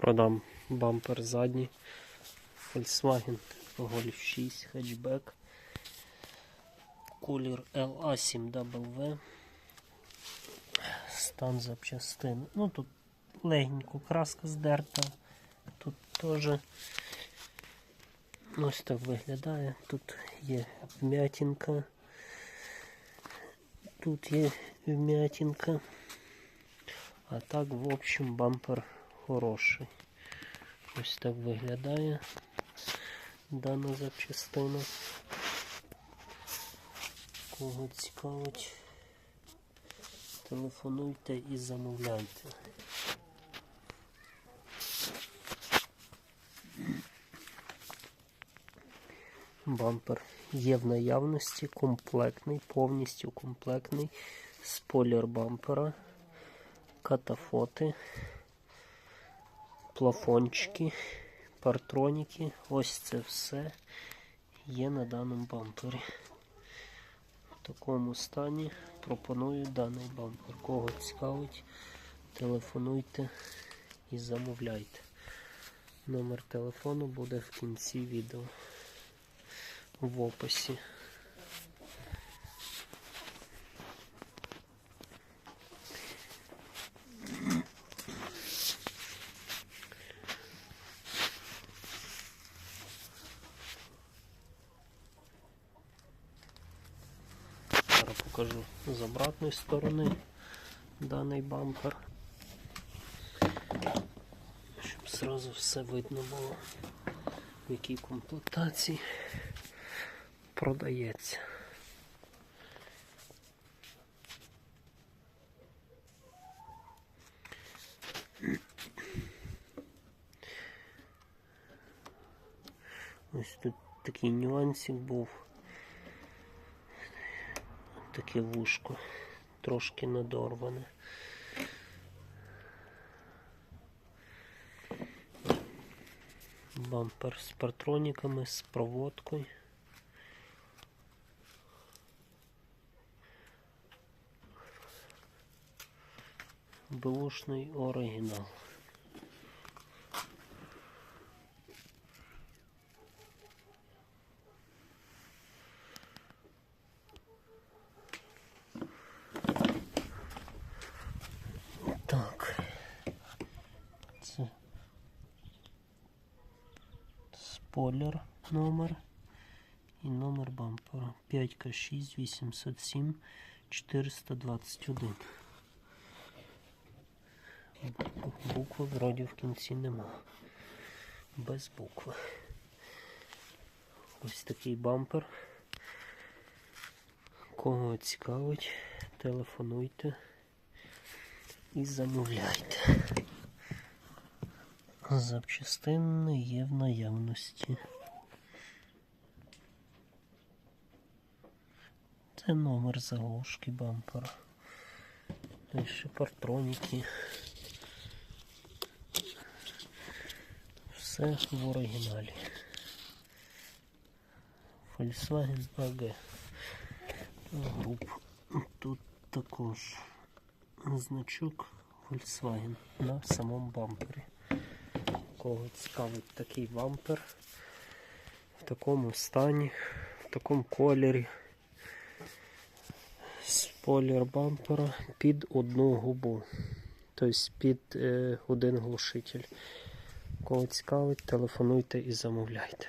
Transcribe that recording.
Продам бампер задній. Volkswagen Golf 6 хетчбек. Колір LA7W. Стан запчастин. Ну тут легенько краска здерта. Тут теж ось так виглядає. Тут є вмятинка. Тут є вмятинка. А так, в общем, бампер хороший. Ось так виглядає дана запчастина. Кого цікавить, телефонуйте і замовляйте. Бампер є в наявності, комплектний, повністю комплектний спойлер бампера, катафоти, плафончики, партроніки. Ось це все є на даному бампері. В такому стані пропоную даний бампер. Кого цікавить, телефонуйте і замовляйте. Номер телефону буде в кінці відео в описі. Покажу з обратної сторони даний бампер. Щоб зразу все видно було, в якій комплектації продається. Ось тут такий нюансик був. Таке вушко трошки надорване. Бампер з партроніками, з проводкою. Бушний оригінал. Так. Це спойлер номер і номер бампера 5К6 807 421. Букви вроді в кінці нема. Без букви. Ось такий бампер. Кого цікавить, телефонуйте і замовляйте. Запчастини є в наявності. Це номер заглушки бампера. Та ще партроніки. Все в оригіналі. Volkswagen AG. Груп. Тут також значок Volkswagen на самому бампері. Кого цікавить такий бампер в такому стані, в такому кольорі. Спойлер бампера під одну губу. Тобто під е, один глушитель. Кого цікавить, телефонуйте і замовляйте.